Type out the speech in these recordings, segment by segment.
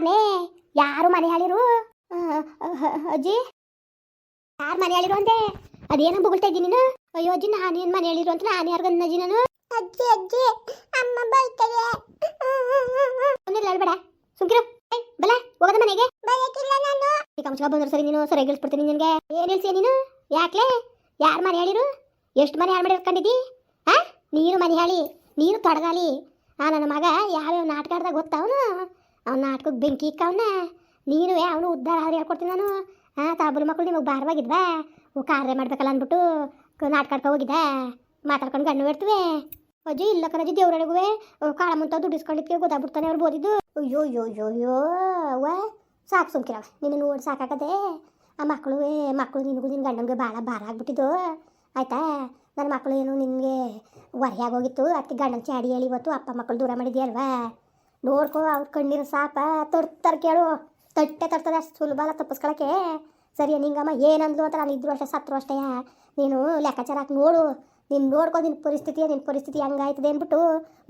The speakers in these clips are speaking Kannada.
ಯಾರನೇ? ಯಾರು ಮನೆ ಹೇಳಿರು? ಅಜ್ಜಿ? ಯಾರು ಮನೆ ಹೇಳಿರು ಅಂದೆ? ಅದೇನೋ ಬೊಗಳ್ತಾ ಇದ್ದೀನಿ ನೀನು? ಅಯ್ಯೋ ಅಜ್ಜಿ ನಾನೇನು ಮನೆ ಹೇಳಿರು ಅಂತ ನಾನು ಯಾರು ಅಜ್ಜಿ ನಾನು? ಅಜ್ಜಿ ಅಜ್ಜಿ ಅಮ್ಮ ಬೈತಾರೆ. ಒಂದಿಲ್ಲ ಹೇಳ್ಬೇಡ. ಸುಮ್ಕಿರು. ಬಲ ಹೋಗದ ಮನೆಗೆ. ಬಯಕಿಲ್ಲ ನಾನು. ಈ ಕಮ್ಸ್ಕ ಬಂದ್ರು ಸರಿ ನೀನು ಸರಿ ಗಿಳಿಸ್ಬಿಡ್ತೀನಿ ನಿನಗೆ. ಏನು ಹೇಳ್ತೀಯ ನೀನು? ಯಾಕ್ಲೆ? ಯಾರು ಮನೆ ಹೇಳಿರು? ಎಷ್ಟು ಮನೆ ಹಾಳು ಮಾಡಿ ಹಾ ನೀರು ಮನೆ ಹೇಳಿ ನೀನು ತೊಡಗಾಲಿ. ಆ ನನ್ನ ಮಗ ಯಾವ್ಯಾವ ನಾಟಕ ಆಡ್ದಾಗ ಗೊತ್ತವನು ಅವ್ನ ನಾಟಕಕ್ಕೆ ಬೆಂಕಿ ಇಕ್ಕವನ. ನೀನು ಅವನು ಉದ್ಧಾರ ಆದ್ರೆ ಹೇಳ್ಕೊಡ್ತೀನಿ ನಾನು. ಹಾಂ ತಾಬುಲ್ ಮಕ್ಕಳು ನಿಮಗೆ ಭಾರವಾಗಿದ್ವಾ? ಓ, ಕಾರ್ಯ ಮಾಡ್ಬೇಕಲ್ಲ ಅಂದ್ಬಿಟ್ಟು ನಾಟಕ ಹೋಗಿದ್ದೆ. ಮಾತಾಡ್ಕೊಂಡು ಗಣ್ಣು ಇಡ್ತೀವಿ ಅಜ್ಜಿ, ಇಲ್ಲ ಕಣಜ್ಜಿ ದೇವ್ರೊಳಗುವೆ ಕಾಳ ಮುಂತ ದುಡ್ಡಿಸ್ಕೊಂಡಿದ್ಕೆ ಗೊತ್ತಾಗ್ಬಿಡ್ತಾನೆ ಅವ್ರು ಬೋದಿದ್ದು. ಅಯ್ಯೋ ಅಯ್ಯೋ ಅಯ್ಯೋ ಅಯ್ಯೋ ಅವ ಸಾಕು ಸುಮ್ಕಿರವ ನಿನ್ನ ನೋಡಿ ಸಾಕಾಗದೆ. ಆ ಮಕ್ಕಳು ಮಕ್ಕಳು ನಿನಗೂ ನಿನ್ನ ಗಂಡನಿಗೆ ಭಾಳ ಭಾರ ಆಗ್ಬಿಟ್ಟಿದ್ದು. ಆಯ್ತಾ? ನನ್ನ ಮಕ್ಕಳು ಏನು ನಿನಗೆ ಹೊರೆಯಾಗೋಗಿತ್ತು ಅದಕ್ಕೆ ಗಂಡನ ಚಾಡಿ ಹೇಳಿ ಇವತ್ತು ಅಪ್ಪ ಮಕ್ಕಳು ದೂರ ಮಾಡಿದ್ಯಲ್ವಾ? ನೋಡ್ಕೋ, ಅವ್ರ ಕಣ್ಣೀರು ಸಾಪ. ತರ್ತಾರೆ ಕೇಳು. ತಟ್ಟೆ ತರ್ತದೆ ಅಷ್ಟು ಸುಲಭ ಅಲ್ಲ ತಪ್ಪಿಸ್ಕೊಳಕ್ಕೆ. ಸರಿ ನಿಂಗಮ್ಮ, ಏನಂದ್ಲು ಅಂತ ನಾನು ಇದ್ರು ಅಷ್ಟೇ, ಸತ್ರು ಅಷ್ಟೇ. ನೀನು ಲೆಕ್ಕಾಚಾರ ಹಾಕಿ, ನೋಡು. ನೀನು ನೋಡ್ಕೊ ನಿನ್ನ ಪರಿಸ್ಥಿತಿ ನಿನ್ನ ಪರಿಸ್ಥಿತಿ ಹಂಗಾಯ್ತದೆ ಅಂದ್ಬಿಟ್ಟು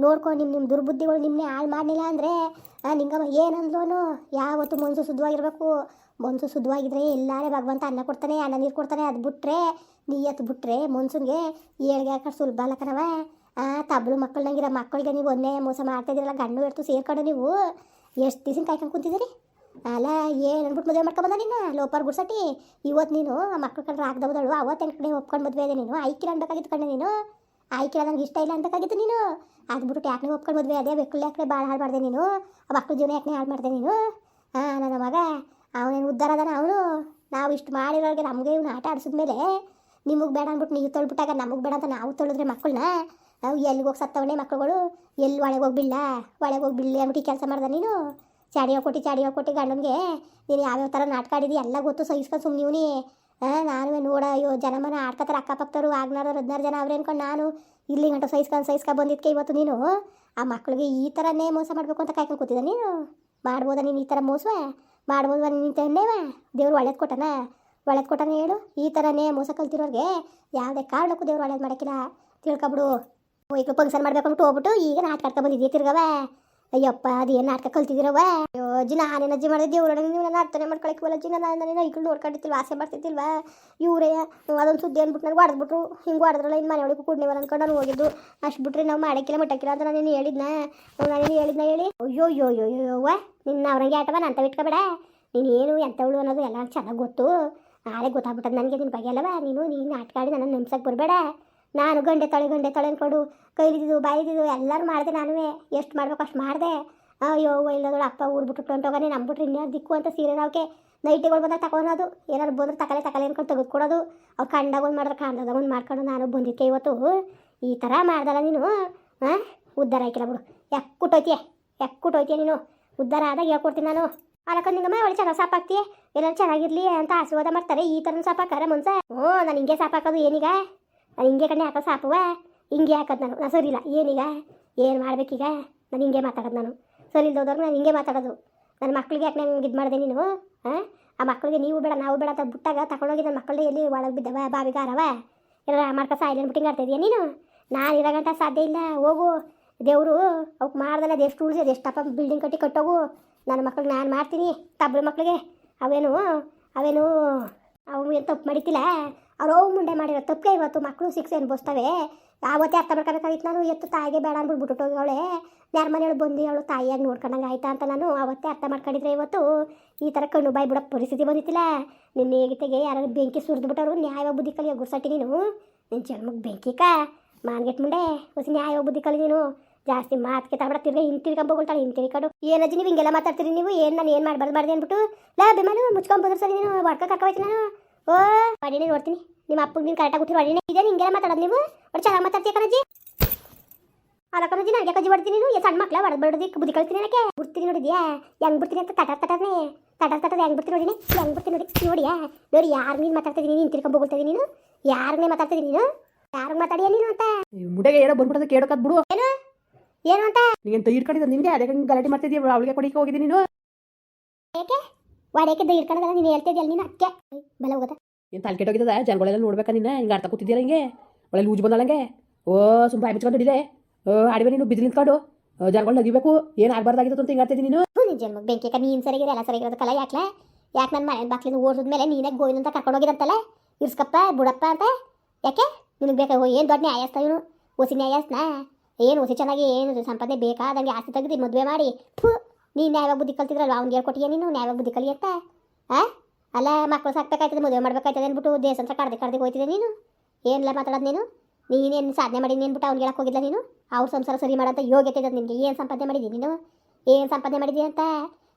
ನೋಡ್ಕೊ ನಿಮ್ಮ ನಿಮ್ಮ ದುರ್ಬುದ್ಧಿಗಳು ನಿಮ್ಮನ್ನೇ ಹಾಳು ಮಾಡಲಿಲ್ಲ ಅಂದರೆ ನಿಂಗಮ್ಮ, ಏನಂದ್ಲೋನು? ಯಾವತ್ತು ಮನ್ಸು ಶುದ್ಧವಾಗಿರ್ಬೇಕು. ಮನ್ಸು ಶುದ್ಧವಾಗಿದ್ರೆ ಎಲ್ಲಾರೇ ಭಗವಂತ ಅನ್ನ ಕೊಡ್ತಾನೆ, ಅನ್ನ ನೀರು ಕೊಡ್ತಾನೆ. ಅದು ಬಿಟ್ರೆ ನೀಯತ್ತು ಬಿಟ್ರೆ ಮನ್ಸುನ್ಗೆ ಏಳ್ಗೆ ಹಾಕೋದು ಸುಲಭ ಅಲ್ಲ ಕಣವ ಆ ತಬ್ಳು ಮಕ್ಕಳಂಗಿರೋ ಮಕ್ಕಳಿಗೆ ನೀವು ಒಂದೇ ಮೋಸ ಮಾಡ್ತಾ ಇದ್ದೀರಲ್ಲ ಗಂಡು ಎಡ್ತು ಸೇರ್ಕೊಂಡು ನೀವು ಎಷ್ಟು ದಿವ್ಸ ಕಾಯ್ಕೊಂಡು ಕುಂತಿದ್ದೀರಿ? ಅಲ್ಲ, ಏನು ಅಂದ್ಬಿಟ್ಟು ಮದುವೆ ಮಾಡ್ಕೊಂಬಂದ ನೀನು? ಲೋಪರ್ ಗುಡ್ಸಟಿ ಇವತ್ತು ನೀನು ಆ ಮಕ್ಳು ಕಂಡ್ರೆ ಆಗ್ದವದಳು ಅವತ್ತು ಹೆಂಗೆ ಕಡೆ ಒಪ್ಕೊಂಡು ಮದುವೆ ಅದೇ ನೀನು? ಐಕಿರ ಅನ್ಬೇಕಾಗಿತ್ತು ಕಣ್ಣೆ ನೀನು? ಆಯ್ಕೆ ನಂಗೆ ಇಷ್ಟ ಇಲ್ಲ ಅನ್ಬೇಕಾಗಿತ್ತು ನೀನು? ಆಗ್ಬಿಟ್ಟು ಯಾಕೆ ಒಪ್ಕೊಂಡು ಮದುವೆ? ಅದೇ ಬೆಕ್ಕಳು ಯಾಕೆ ಭಾಳ ಹಾಳು ಮಾಡಿದೆ ನೀನು? ಆ ಮಕ್ಕಳು ಜೀವನ ಯಾಕೆ ಹಾಳು ಮಾಡಿದೆ ನೀನು? ಹಾಂ ನನ್ನ ಮಗ, ಅವನೇನು ಉದ್ದಾರ ಅದಾನ ಅವನು? ನಾವು ಇಷ್ಟು ಮಾಡಿರೋರಿಗೆ ನಮಗೆ ಇವನು ಆಟ ಆಡಿಸಿದ್ಮೇಲೆ ನಿಮಗೆ ಬೇಡ ಅಂದ್ಬಿಟ್ಟು ನೀವು ತೊಳ್ಬಿಟ್ಟಾಗ ನಮಗೆ ಬೇಡ ಅಂತ ನಾವು ತೊಳೆದ್ರೆ ಮಕ್ಕಳನ್ನ ನಾವು ಎಲ್ಲಿಗೆ ಹೋಗಿ ಸತ್ತವಣೆ ಮಕ್ಕಳುಗಳು ಎಲ್ಲಿ ಒಳಗೆ ಹೋಗ್ಬಿಡ್ಲ? ಒಳಗೆ ಹೋಗಿ ಬೀಳಿ ಅಂದ್ಬಿಟ್ಟು ಕೆಲಸ ಮಾಡ್ದೆ ನೀನು? ಚಾಡಿ ಕೊಟ್ಟು ಚಾಡಿ ಕೊಟ್ಟು ಗಂಡನಿಗೆ, ನೀನು ಯಾವ್ಯಾವ ಥರ ನಾಟಕ ಆಡಿದಿ ಎಲ್ಲ ಗೊತ್ತು, ಸಹಿಸ್ಕೊಂಡು ಸುಮ್ಮನೆ ಇವನಿ. ನಾನು ನೋಡ, ಅಯ್ಯೋ ಜನ ಮನ ಆಡ್ಕತ್ತಾರ ಅಕ್ಕಪಕ್ಕದವರು ಆಗ್ನಾರು ಹದಿನಾರು ಜನ ಅವ್ರು ಅನ್ಕೊಂಡು ನಾನು? ಇಲ್ಲಿ ಗಂಟ ಸಹಿಸ್ಕೊಂಡು ಸಹಿಸ್ಕೊಂಡು ಬಂದಿದ್ದಕ್ಕೆ ಇವತ್ತು ನೀನು? ಆ ಮಕ್ಕಳಿಗೆ ಈ ಥರನೇ ಮೋಸ ಮಾಡಬೇಕು ಅಂತ ಕಾಯ್ಕೊಂಡು ಕೂತಿದ್ದ ನೀನು? ಮಾಡ್ಬೋದಾ ನೀನು ಈ ಥರ ಮೋಸ ಮಾಡ್ಬೋದಾ ನೀನು ತನ್ನೇವ ದೇವ್ರು ಒಳ್ಳೇದು ಕೊಟ್ಟನ? ಒಳ್ಳೇದು ಕೊಟ್ಟನ ಹೇಳು? ಈ ಥರನೇ ಮೋಸ ಕಲ್ತಿರೋರಿಗೆ ಯಾವುದೇ ಕಾರಣಕ್ಕೂ ದೇವ್ರು ಒಳ್ಳೇದು ಮಾಡೋಕ್ಕಿಲ್ಲ. ತಿಳ್ಕೊಬಿಡು. ಈಗ ಫಂಕ್ಷನ್ ಮಾಡ್ಬೇಕು ಅಂದ್ಬಿಟ್ಟು ಹೋಗ್ಬಿಟ್ಟು ಈಗ ನಾಟಕ ಆಡ್ಕೊ ಬಂದಿದ್ದೀಯ ತಿರ್ಗವ ಅಯ್ಯಪ್ಪ, ಅದೇನು ನಾಟಕ ಕಲ್ತಿದ್ದೀರವ ಅಯ್ಯೋ ಅಜ್ಜಿ ನಾನೇನು ಅಜ್ಜಿ ಮಾಡಿದ್ದೆ ದೇವ್ರೊಳಗೆ ನೀವು ನಾನು ಅರ್ಥನೆ ಮಾಡ್ಕೊಳಕ್ಕೆ ಅಜ್ಜಿ ನಾನು ನಾನು ಈಗಲೂ ನೋಡ್ಕೊಂಡಿರ್ತಿಲ್ವ, ಆಸೆ ಮಾಡ್ತಿದ್ದಿಲ್ವ ಇವರೇ ಅದೊಂದು ಸುದ್ದಿ ಅಂದ್ಬಿಟ್ಟು ನನಗೆ ಹೊಡೆದ್ಬಿಟ್ರು. ಹಿಂಗೆ ಹೊಡೆದ್ರಲ್ಲ ಇನ್ನು ಮನೆ ಒಳಗೆ ಕೂಡ್ನೇವಲ್ಲ ಅಂದ್ಕೊಂಡು ನಾನು ಹೋಗಿದ್ದು. ಅಷ್ಟು ಬಿಟ್ರೆ ನಾವು ಮಾಡಕ್ಕಿಲ್ಲ, ಮುಟ್ಟಕ್ಕಿಲ್ಲ ಅಂತ ನಾನೇನು ಹೇಳಿದ್ನ? ನಾನೇನು ಹೇಳಿದ್ನ ಹೇಳಿ? ಅಯ್ಯೋ ಅಯ್ಯೋ ಅಯ್ಯೋ ಯೋ ನಿನ್ನ ಅವ್ರಂಗೆ ಆಟವ ನಂತ ಇಟ್ಕೊಬೇಡ ನೀನು ಏನು ಎಂಥವಳು ಅನ್ನೋದು ಎಲ್ಲ ಚೆನ್ನಾಗಿ ಗೊತ್ತು. ಆರೇ ಗೊತ್ತಾಗ್ಬಿಟ್ಟದ ನನಗೆ ನಿನ್ನ ಬಗ್ಗೆ ಅಲ್ಲವ? ನೀನು ನೀನು ಆಡಿ ನನ್ನ ನೆನ್ಸಕ್ಕೆ ಬರಬೇಡ. ನಾನು ಗಂಡೆ ತಳೆ ಗಂಡೆ ತಳೆ ಕೊಡು ಕೈಲಿದ್ದು ಬಾಯಿದಿದ್ದು ಎಲ್ಲರೂ ಮಾಡಿದೆ ನಾನುವೇ. ಎಷ್ಟು ಮಾಡ್ಬೇಕು ಅಷ್ಟು ಮಾಡಿದೆ. ಅಯ್ಯೋ ಇಲ್ಲದಳು ಅಪ್ಪ ಊರ್ಬಿಟ್ಟು ಬಿಟ್ಟು ಹೊಂಟೋಗಾನೆ ನಂಬಿಟ್ರೆ ಇನ್ಯಾರು ದಿಕ್ಕು ಅಂತ ಸೀರೆ ನಾವಕ್ಕೆ ನೈಟಿಗಳು ಬಂದಾಗ ತಗೊಳೋದು ಏನಾರು ಬಂದ್ರೆ ತಕಲೆ ತಕಲೆ ಅನ್ಕೊಂಡು ತೆಗೆದುಕೊಡೋದು. ಅವ್ರು ಕಂಡಾಗ ಒಂದು ಮಾಡಿದ್ರೆ ಕಾಣ್ದಾಗ ಒಂದು ಮಾಡ್ಕೊಂಡು ನಾನು ಬಂದಿದ್ದೆ ಇವತ್ತು. ಈ ಥರ ಮಾಡ್ದಲ್ಲ ನೀನು ಹಾಂ ಉದ್ಧಾರ ಆಯ್ಕಿಲ್ಲ ಬಿಡು. ಎಕ್ಕುಟ್ಟೋಯ್ತೀಯ ಎಕ್ಕುಟ್ಟೋಯ್ತೀಯ ನೀನು? ಉದ್ಧಾರ ಆದಾಗ ಹೇಳ್ಕೊಡ್ತೀನಿ ನಾನು. ಅಲ್ಲಕ್ಕ ನಿಂಗಮ್ಮ ಒಳ್ಳೆ ಚೆನ್ನಾಗಿ ಸಾಪಾಕ್ತೀಯ ಎಲ್ಲರೂ ಚೆನ್ನಾಗಿರ್ಲಿ ಅಂತ ಆಶೀರ್ವಾದ ಮಾಡ್ತಾರೆ. ಈ ಥರ ಸಾಪಾಕಾರ ಮನ್ಸ? ಹ್ಞೂ, ನಾನು ಹಿಂಗೆ ಸಾಪಾಕೋದು ಏನೀಗ? ನಾನು ಹಿಂಗೆ ಕಣ್ಣೆ ಹಾಕೋ ಸಾಪುವ? ಹಿಂಗೆ ಹಾಕೋದು ನಾನು. ನಾನು ಸರಿ ಇಲ್ಲ ಏನೀಗ? ಏನು ಮಾಡ್ಬೇಕೀಗ? ನಾನು ಹಿಂಗೆ ಮಾತಾಡೋದು ನಾನು. ಸರಿ ಇಲ್ದೋದವ್ರು ನಾನು ಹಿಂಗೆ ಮಾತಾಡೋದು. ನನ್ನ ಮಕ್ಳಿಗೆ ಯಾಕೆ ನಂಗೆ ಇದು ಮಾಡಿದೆ ನೀನು ಹಾಂ ಆ ಮಕ್ಕಳಿಗೆ ನೀವು ಬೇಡ, ನಾವು ಬೇಡ ಅಂತ ಬಿಟ್ಟಾಗ ತಗೊಂಡೋಗಿ ನನ್ನ ಮಕ್ಕಳಿಗೆ ಎಲ್ಲಿ ಒಳಗೆ ಬಿದ್ದವ ಬಾವಿಗಾರವ ಎಲ್ಲ ಮಾಡ್ಕೊ ಸಾಯಿಲ್ಲ ಬಿಟ್ಟಿಂಗ್ ಆಡ್ತಾ ನೀನು? ನಾನು ಇರೋಗಂಟ ಸಾಧ್ಯ ಇಲ್ಲ. ಹೋಗು. ದೇವರು ಅವಕ್ಕೆ ಮಾಡ್ದಲ್ಲ ಅದು ಎಷ್ಟು ಉಳಿಸಿ ಎಷ್ಟಪ್ಪ ಬಿಲ್ಡಿಂಗ್ ಕಟ್ಟಿ ಕಟ್ಟೋಗು. ನನ್ನ ಮಕ್ಳಿಗೆ ನಾನು ಮಾಡ್ತೀನಿ. ತಬ್ರು ಮಕ್ಕಳಿಗೆ ಅವೇನು ಅವೇನು, ಅವು ತಪ್ಪು ಮಾಡಿತಿಲ್ಲ ಅವ್ರು ಅವು ಮುಂಡೆ ಮಾಡಿರೋ ತಪ್ಪಿಗೆ ಇವತ್ತು ಮಕ್ಕಳು ಶಿಕ್ಷೆ ಅನ್ಭವಿಸ್ತವೆ. ಆವತ್ತೇ ಅರ್ಥ ಮಾಡ್ಕೋಬೇಕಾಗಿತ್ತು ನಾನು, ಎತ್ತು ತಾಯಿಗೆ ಬೇಡ ಅಂದ್ಬಿಟ್ಟು ಬಿಟ್ಟು ಅವಳೆ ಯಾರ ಮನೆಯೊಳಗೆ ಬಂದು ಅವಳು ತಾಯಿಯಾಗಿ ನೋಡ್ಕೊಂಡಂಗೆ ಆಯ್ತಾ ಅಂತ ನಾನು ಅವತ್ತೇ ಅರ್ಥ ಮಾಡ್ಕೊಂಡಿದ್ರೆ ಇವತ್ತು ಈ ಥರ ಕಣ್ಣು ಬಾಯಿ ಬಿಡೋ ಪರಿಸ್ಥಿತಿ ಬಂದಿತ್ತಿಲ್ಲ. ನಿನ್ನ ಹೇಗಿತೆಗೆ ಯಾರು ಬೆಂಕಿ ಸುರಿದ್ಬಿಟ್ಟವ್ರು ನ್ಯಾಯ ಬುದ್ಧಿ ಕಲಿಯೋ ಗುರ್ಸಟ್ಟಿ ನೀನು. ನಿನ್ನ ಜನ್ಮಕ್ಕೆ ಬೆಂಕಿ ಕಾ. ಮಾನ್ಗೆಟ್ ಮುಂಡೆ ಹೊಸ ನ್ಯಾಯವಾಗಿ ಬುದ್ಧಿ ಕಲಿ ನೀನು. ಜಾಸ್ತಿ ಮಾತಿಗೆ ತಗೊಳ ತಿರ್ಗಿ ಹಿಂಗೆ ಹಿಂತಿರ್ಕೊಂಡು ಏನಜ್ಜಿ ನೀವು ಹಿಂಗೆಲ್ಲ ಮಾತಾಡ್ತೀರಿ ನೀವು? ಏನು ನಾನು ಏನು ಮಾಡಬಾರ್ದು ಅಂದ್ಬಿಟ್ಟು, ಲಾ ಬಿಮಾನು ಮುಚ್ಕೊಂಡು ಸರಿ ನೀನು. ಹೊಡ್ಕೊ ಕರ್ಕೋಯ್ತು ನಾನು. ಓ ಹೊಡಿನೇ ನೋಡ್ತೀನಿ. ನಿಮ್ಮ ಅಪ್ಪಗೆ ನೀನು ಕರೆಕ್ಟಾಗಿ ಗೊತ್ತಿರೋ ಹೊಡಿನೇ ಇದೆ ಹಿಂಗೆಲ್ಲ ಮಾತಾಡೋದು ನೀವು? ಒಟ್ಟು ಚೆನ್ನಾಗಿ ಮಾತಾಡ್ತೀಯ ಕಣಜ್ಜಿ? ಅಲ್ಲ ಕಣಜ್ಜಿ ನನಗೆ ಕಜ್ಜಿ ಹೊಡ್ತೀನಿ ನೀನು? ಸಣ್ಣ ಮಕ್ಳ? ಹೊಡೆದು ಬಿಡೋದಕ್ಕೆ ಬುದ್ಧಿ ಕಳ್ತೀನಿ ನನಗೆ ಬಿಡ್ತೀನಿ ನೋಡಿದ್ಯಾ? ಹೆಂಗ್ ಬಿಡ್ತೀನಿ ಅಂತ ತಟ ತಟನೇ ತಟ ತಟದ ಹೆಂಗ್ ಬಿಡ್ತೀನಿ ನೋಡಿನಿ? ಹೆಂಗ್ ಬಿಡ್ತೀನಿ ನೋಡಿ ನೋಡಿಯಾ? ನೋಡಿ ಯಾರು ನೀನು ಮಾತಾಡ್ತಿದ್ದೀನಿ ನೀನು? ತಿರ್ಕೊಂಬೋಗ್ತಾ ನೀನು ಯಾರನ್ನೇ ಮಾತಾಡ್ತಿದ್ದೀನಿ ನೀನು? ಯಾರು ಮಾತಾಡಿಯ ನೀನು ಅಂತ? ಮುಡೆಗೆ ಏನೋ ಬಂದ್ಬಿಡೋದು ಕೇಳೋಕದ್ ಬಿಡು. ಏನು? ಅಂತ? ನೀನು ತೈ ಇಟ್ಕೊಂಡಿದ್ದ ನಿನಗೆ ಅದೇ ಹಂಗೆ ಗಲಾಟೆ ಮಾಡ್ತಿದ್ದೀಯ ಅವಳಿಗೆ ಕೊಡಿಕೆ ಹೋಗಿದ್ದೀನಿ ನೀನು? ಒಡೆಯಕ್ಕೆ ಇಟ್ಕೊಂಡಲ್ಲ ನೀನು ಹೇಳ್ತಿದ್ಯಲ್ಲ ನೀನು ಅಕ್ಕೆ. ಬಲ ಹೋಗದ. ಏನು ತಲೆ ಕೆಟ್ಟೋಗಿದ್ದದ ಜನಗಳೆಲ್ಲ ನೋಡ್ಬೇಕಾ ನಿನ್ನ ಹಿಂಗೆ ಅರ್ಥ ಕೂತಿದ್ದೀರ ಹಿಂಗೆ? ಒಳ್ಳೆ ಲೂಜ್ ಬಂದಳಂಗೆ ಓ ಸುಮ್ಮ ಬಾಯಿ ಬಿಚ್ಕೊಂಡು ಹಿಡಿದೆ ಓ ಆಡಿವೆ ನೀನು ಬಿದ್ದು ನಿಂತ್ಕೊಂಡು? ಜನಗಳು ನಗಿಬೇಕು? ಏನು ಆಗಬಾರ್ದಾಗಿತ್ತು ಅಂತ ಹಿಂಗಾಡ್ತಿದ್ದೀನಿ ನೀನು? ಹ್ಞೂ ನಿನ್ನ ಜನ್ಮಕ್ಕೆ ಬೆಂಕಿ ಹಾಕ ನೀನು ಸರಿಗಿರೋ ಎಲ್ಲ ಸರಿಗಿರೋದು ಕಲ ಯಾಕೆ ನನ್ನ ಮನೆ ಬಾಕ್ಲಿಂದ ಓಡಿದ್ಮೇಲೆ ನೀನೇ ಗೋವಿಂದ ಅಂತ ಕರ್ಕೊಂಡು ಹೋಗಿರಂತಲ್ಲ ಇರ್ಸ್ಕಪ್ಪ ಬುಡಪ್ಪ ಅಂತ? ಯಾಕೆ? ನಿನಗೆ ಬೇಕಾ? ಏನು ದೊಡ್ಡ ನ್ಯಾಯಸ್ತ ಇವನು? ಓಸಿ ನ್ಯಾಯಸ್ನ ಏನು ಹೊಸಿ ಚೆನ್ನಾಗಿ ಏನು ಸಂಪಾದನೆ ಬೇಕಾದಂಗೆ ಆಸ್ತಿ ತೆಗೆದು ಮದುವೆ ಮಾಡಿ? ಫು ನೀನು ನ್ಯಾಯವಾಗಿ ಬುದ್ಧಿ ಕಲ್ತಿದ್ರಲ್ವ? ಅವ್ನಿಗೆ ಹೇಳ್ಕೊಟ್ಟಿಯ ನೀನು? ನ್ಯಾಯವಾಗಿ ಬುದ್ಧಿ ಕಲಿ ಅಂತ ಆ? ಅಲ್ಲ ಮಕ್ಕಳು ಸಾಕ್ಬೇಕಾಯ್ತದೆ ಮದುವೆ ಮಾಡ್ಬೇಕಾಯ್ತದೆ ಅಂದ್ಬಿಟ್ಟು ದೇಶ ಅಂತ ಕಡ್ದು ಕಡ್ದೆ ಹೋಯ್ತಿದೆ ನೀನು. ಏನಿಲ್ಲ ಮಾತಾಡೋದು ನೀನು? ನೀನೇನು ಸಾಧನೆ ಮಾಡಿ ಅಂದ್ಬಿಟ್ಟು ಅವ್ನಿಗೆ ಹೇಳಕ್ಕೆ ಹೋಗಿಲ್ಲ ನೀನು? ಅವ್ರ ಸಂಸಾರ ಸರಿ ಮಾಡೋಂಥ ಯೋಗ್ಯತೆ ಇದೆ ನಿನಗೆ. ಏನು ಸಂಪಾದನೆ ಮಾಡಿದಿ ನೀನು? ಏನು ಸಂಪಾದನೆ ಮಾಡಿದ್ದೀನಿ ಅಂತ?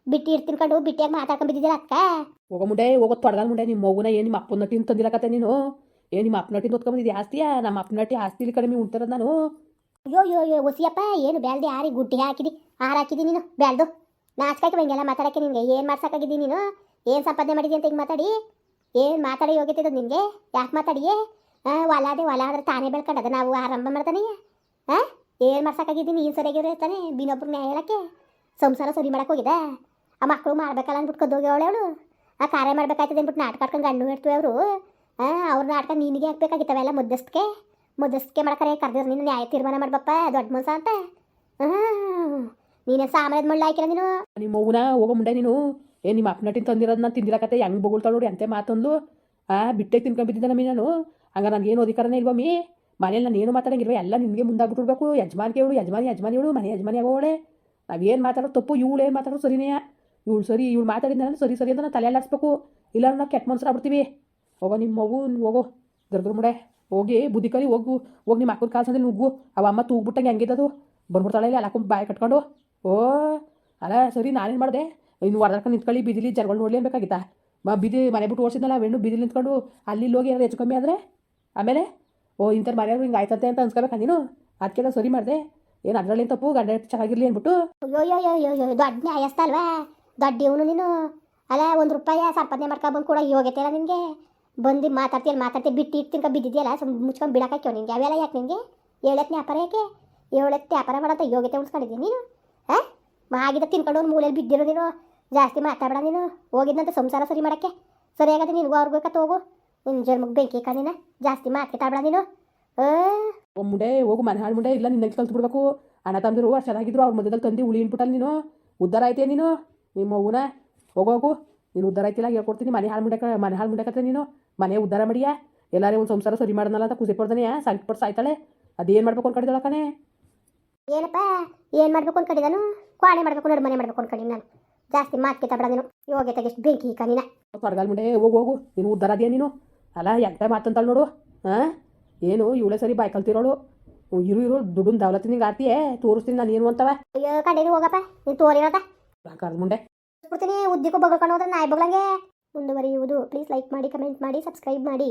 ಬಿಟ್ಟು ಇರ್ತೀನಿ ಕಂಡು ಬಿಟ್ಟಿಯಾಗಿ ಮಾತಾಡ್ಕೊಂಡು ಬಿದ್ದಿದ್ದೀರ ಅಕ್ಕ? ಹೋಗೋ ಮುಂಡೆ ಹೋಗೋ ತೊಡಗಲ್ ಮುಂಡೆ. ನಿಮ್ಮ ಮಗುನ ಏನು ನಿಮ್ಮ ಅಪ್ಪನ ನಟಿನ ತಂದಿರಕತ್ತೆ ನೀನು? ಏನು ನಿಮ್ಮ ಅಪ್ಪನ ನಟಿನ ಹೊತ್ಕೊಂಬಂದಿದ್ದೆ ಆಸ್ತಿಯಾ? ನಮ್ಮ ಅಪ್ಪ ನಟಿ ಆಸ್ತಿಲಿ ಕಡಿಮೆ ಉಂಟರ ನಾನು? ಅಯ್ಯೋ ಅಯ್ಯೋ ಅಯ್ಯೋ ಒಸಿಯಪ್ಪ ಏನು ಬ್ಯಾಲ್ದೆ ಯಾರಿ ಗುಡ್ಡಿ ಹಾಕಿದಿ ಹಾರ ಹಾಕಿದಿ ನೀನು ಬ್ಯಾಲ್ದು ನಾಚ್ಕಾಯ್ತು ಬಂಗೆಲ್ಲ ಮಾತಾಡಕ್ಕೆ ನಿನಗೆ. ಏನು ಮಾಡ್ಸಕ್ಕಾಗಿದ್ದಿ ನೀನು? ಏನು ಸಂಪಾದನೆ ಮಾಡಿದೆ ಅಂತ ಹಿಂಗೆ ಮಾತಾಡಿ? ಏನು ಮಾತಾಡಿ ಇರೋದು ನಿನಗೆ? ಯಾಕೆ ಮಾತಾಡಿಯೇ? ಹಾಂ ಹೊಲ ಅದೇ ಹೊಲ ಆದ್ರೆ ತಾನೇ ಬೆಳ್ಕೊಂಡದ ನಾವು ಆರಂಭ ಮಾಡ್ತಾನೆ ಹಾಂ ಏನು ಮಾಡ್ಸೋಕ್ಕಾಗಿದ್ದೀನಿ? ನೀನು ಸರಿಯಾಗಿರೋ ಇರ್ತಾನೆ ಬಿನೊಬ್ರು ನ್ಯಾಯ ಹೇಳಕ್ಕೆ. ಸಂಸಾರ ಸರಿ ಮಾಡಕ್ಕೆ ಹೋಗಿದ್ದ ಆ ಮಕ್ಕಳು ಮಾಡ್ಬೇಕಲ್ಲ ಅಂದ್ಬಿಟ್ಟು ಹೋಗಿ ಅವಳು ಆ ಕಾರ್ಯ ಮಾಡ್ಬೇಕಾಯ್ತದೆ ಅಂದ್ಬಿಟ್ಟು ನಾಟಕ ಆಡ್ಕೊಂಡು ಗಂಡು ಇಡ್ತೀವಿ ಅವರು. ಹಾಂ ಅವ್ರ ನಾಟಕ ನಿನಗೆ ಹಾಕ್ಬೇಕಾಗಿತ್ತವೆಲ್ಲ ಮುದ್ದಸ್ಕೆ ಮುದ್ದಸ್ಕೆ ಮಾಡ್ಕರೆ ಕರೆದಿರು ನೀನು ನ್ಯಾಯ ತೀರ್ಮಾನ ಮಾಡ್ಬಪ್ಪ, ದೊಡ್ಡ ಮನ್ಸ ಅಂತ. ಹಾಂ ನೀನೇ ಸಾಮಾನ್ಯದ ಮಳ್ಳ ಹಾಕಿರ ನೀನು. ನಿಮ್ಮ ಮಗುನ ಹೋಗೋ ಮುಂಡೆ ನೀನು. ಏನು ನಿಮ್ಮ ಅಪ್ನಟಿನ ನಟಿನ ತಂದಿರೋದನ್ನ ತಿಂದಿರಕತ್ತೆ ಹೆಂಗೆ ಬೊಗಳ್ತಾಳು ನೋಡಿ ಅಂತೆ ಮಾತಂದು ಆ, ಬಿಟ್ಟೆ ತಿನ್ಕೊಂಡ್ಬಿದ್ದಿದ್ದೆ ನಮಗೆ ನಾನು ಹಂಗ ನನಗೇನು ಅಧಿಕಾರನೇ ಇಲ್ವಮ್ಮಿ ಮನೇಲಿ ನಾನು ಏನು ಮಾತಾಡಂಗಿಲ್ವ, ಎಲ್ಲ ನಿನಗೆ ಮುಂದಾಗ್ಬಿಟ್ಟಿರ್ಬೇಕು ಯಜಮಾನಿಗೆ ಹೇಳು, ಯಜಮಾನಿ ಯಜಮಾನಿ ಹೇಳು, ಮನೆ ಯಜಮಾನಿ ಆಗೋಳೆ ನಾವೇನು ಮಾತಾಡೋದು ತಪ್ಪು, ಇವಳು ಏನು ಮಾತಾಡೋದು ಸರಿನೇ. ಇವಳು ಸರಿ, ಇವಳು ಮಾತಾಡಿದ ಸರಿ ಸರಿ ಅಂತ ನಾನು ತಲೆ ಆಡಿಸ್ಬೇಕು ಇಲ್ಲ ನಾವು ಕೆಟ್ಟ ಮನ್ಸರು ಆಗ್ಬಿಡ್ತೀವಿ. ಹೋಗೋ ನಿಮ್ಮ ಮಗು, ಹೋಗೋ. ದರ್ದ್ರ ಮುಡೆ. ಹೋಗಿ, ಬುದ್ಧಿ ಕಲಿ, ಹೋಗು. ಹೋಗಿ ನಿಮ್ಮ ಅಕ್ಕನ ಕಾಲ್ಸಂದ್ರೆ ನುಗ್ಗು. ಅವ ಅಮ್ಮ ತೂಗ್ಬಿಟ್ಟಂಗೆ ಹೆಂಗಿದ್ದದು. ಬಂದ್ಬಿಡ್ತಾಳೆ ಇಲ್ಲ ಅಲ್ಲಕ್ಕೊಂದು ಬಾಯಿ ಕಟ್ಕೊಂಡು. ಓ, ಅಲ್ಲ, ಸರಿ, ನಾನೇನು ಮಾಡಿದೆ? ಇನ್ನು ಹೊರದರ್ಕೊಂಡು ನಿಂತ್ಕೊಳ್ಳಿ, ಬಿದಿಲಿ ಜನಗಳು ನೋಡ್ಲಿ ಅನ್ಬೇಕಾಗಿತ್ತಾ? ಬಾ, ಬಿದಿ ಮನೆ ಬಿಟ್ಟು ಓಡಿಸಿದ್ನಲ್ಲ ಹೆಣ್ಣು ಬಿದಿಲಿ ನಿಂತ್ಕೊಂಡು ಅಲ್ಲಿ ಹೋಗಿ ಏನಾದ್ರು ಹೆಚ್ಚು ಕಮ್ಮಿ ಆದರೆ? ಆಮೇಲೆ? ಓ, ಇಂಥವ್ರು ಮನೆಯವ್ರು ಹಿಂಗೆ ಆಯ್ತಂತೆ ಅಂತ ಅನ್ಸ್ಕೋಬೇಕಾ ನೀನು? ಅದಕ್ಕೆಲ್ಲ ಸರಿ ಮಾಡಿದೆ. ಏನು ಅದರಲ್ಲಿ ತಪ್ಪು? ಗಂಡ ಚೆನ್ನಾಗಿರ್ಲಿ ಅಂದ್ಬಿಟ್ಟು ಅಯ್ಯೋ ದೊಡ್ಡ ನ್ಯಾಯಸ್ಥ ದೊಡ್ಡ ಇವನು ನೀನು. ಅಲ್ಲ, ಒಂದು ರೂಪಾಯಿ ಸಂಪಾದನೆ ಮಾಡ್ಕೊಬಂದು ಕೂಡ ಯೋಗ್ಯತೆ ಇಲ್ಲ ನಿನಗೆ? ಬಂದು ಮಾತಾಡ್ತೀಯಲ್ಲ ಮಾತಾಡ್ತೀವಿ ಬಿಟ್ಟು ಇಟ್ಟು ಬಿದ್ದಿದ್ಯಲ್ಲ, ಸುಮ್ ಮುಚ್ಕೊಂಡು ಬಿಡಕ್ಕಾಕ್ಯೋ ನಿನಗೆ. ಅವೆಲ್ಲ ಯಾಕೆ ನಿನಗೆ? ಏಳತ್ತು ವ್ಯಾಪಾರ ಯಾಕೆ? ಏಳತ್ತು ವ್ಯಾಪಾರ ಮಾಡೋಂಥ ಯೋಗ್ಯತೆ ಉಳಿಸ್ಕೊಂಡಿದ್ದೀನಿ ನೀನು? ಹಾಂ? ಮಾಗಿದ ತಿನ್ಕೊಂಡು ಒಂದು ಮೂಲೆಯಲ್ಲಿ ಬಿದ್ದಿರೋ ನೀನು. ಜಾಸ್ತಿ ಮಾತಾಡಬೇಡ ನೀನು. ಹೋಗಿದ್ನಂತ ಸಂಸಾರ ಸರಿ ಮಾಡೋಕ್ಕೆ. ಸರಿಯಾಗದೆ ನಿನಗೂ ಅವ್ರಿಗೂ ಕತ್ತ ಹೋಗು. ನಿನ್ನ ಜನ್ಮಕ್ಕೆ ಬೆಂಕಿ ನೀನು. ಜಾಸ್ತಿ ಮಾತಾಡಬೇಡ ನೀನು. ಮುಂಡೆ ಹೋಗು ಮನೆ ಹಾಳು ಮುಂಡೆ. ಇಲ್ಲ ನಿನ್ನ ಕಲ್ತು ಬಿಡ್ಬೇಕು. ಅಣ್ಣ ತಂದಿರು ಅಷ್ಟು ಚೆನ್ನಾಗಿದ್ರು ಅವ್ರ ಮಧ್ಯದಲ್ಲಿ ತಂದು ಉಳಿ ಇನ್ಬಿಟ್ಟಲ್ಲಿ ನೀನು. ಉದ್ದಾರ ಆಯ್ತೆ ನೀನು ನಿಮ್ಮ ಮಗುನ ಹೋಗೋಗು ನೀನು ಉದ್ದಾರ ಆಯ್ತಿಲ್ಲ ಹೇಳ್ಕೊಡ್ತೀನಿ. ಮನೆ ಹಾಳು ಮುಂಡೆ ಮನೆ ಹಾಳು ಮುಂಡಕತ್ತೆ ನೀನು. ಮನೆ ಉದ್ದಾರ ಮಾಡಿಯಾ? ಎಲ್ಲಾರೇ ಒಂದು ಸಂಸಾರ ಸರಿ ಮಾಡ್ದಲ್ಲ ಅಂತ ಖುಷಿ ಪಡ್ದಾನೆ ಸಂಕಟ ಪಡ್ಸ ಸಾಯ್ತಾಳೆ ಅದೇನು ಮಾಡ್ಬೇಕು ಅನ್ಕೊಂಡಿದ್ದಾಳ ಕಣೆ? ಏನಪ್ಪ? ಏನು ಮಾಡ್ಬೇಕು ಅನ್ಕೊಂಡಿದ್ದಾನು? ಕ್ವಾಣೆ ಮಾಡ್ಬೇಕು ನಡು ಮನೆ ಮಾಡಬೇಕು ಅನ್ಕೊಂಡಿ ನಾನು. ಜಾಸ್ತಿ ಮಾತ್ಕೆ ಕಿತ್ತಬೇಡ ನೀನು. ಯೋಗ್ಯತೆಗೆ ಎಷ್ಟು ಬೆಂಕಿ ಈಗ ನೀನ ತೊಡಗಲ್ ಮುಂಡೆ ಹೋಗು ಹೋಗು. ನೀನು ಉದ್ದಾರ ಅದೇ ನೀನು? ಅಲ್ಲ ಎಂತ ಮಾತಂತಾಳು ನೋಡು. ಹಾಂ ಏನು ಇವಳೆ ಸರಿ ಬಾಯ್ ಕಲ್ತಿರೋಳು? ಇರು ಇರು ದುಡ್ಡು ದವಲತ್ತಿ ನಿಂಗೆ ಆರ್ತಿಯೇ ತೋರಿಸ್ತೀನಿ ನಾನು ಏನು ಅಂತವ. ಅಯ್ಯೋ ಕಡೆಗೆ ಹೋಗಪ್ಪ ನೀನು ತೋರಿರೋದ? ಕರ್ದ ಮುಂಡೆ. ಬಿಡ್ತೀನಿ ಉದ್ದಿಗೂ ಬಗಳ್ಕೊಂಡು ಹೋದ್ರೆ ನಾಯಿ ಬಗ್ಲಂಗೆ ಮುಂದುವರಿಯುವುದು. ಪ್ಲೀಸ್ ಲೈಕ್ ಮಾಡಿ ಕಮೆಂಟ್ ಮಾಡಿ ಸಬ್ಸ್ಕ್ರೈಬ್ ಮಾಡಿ.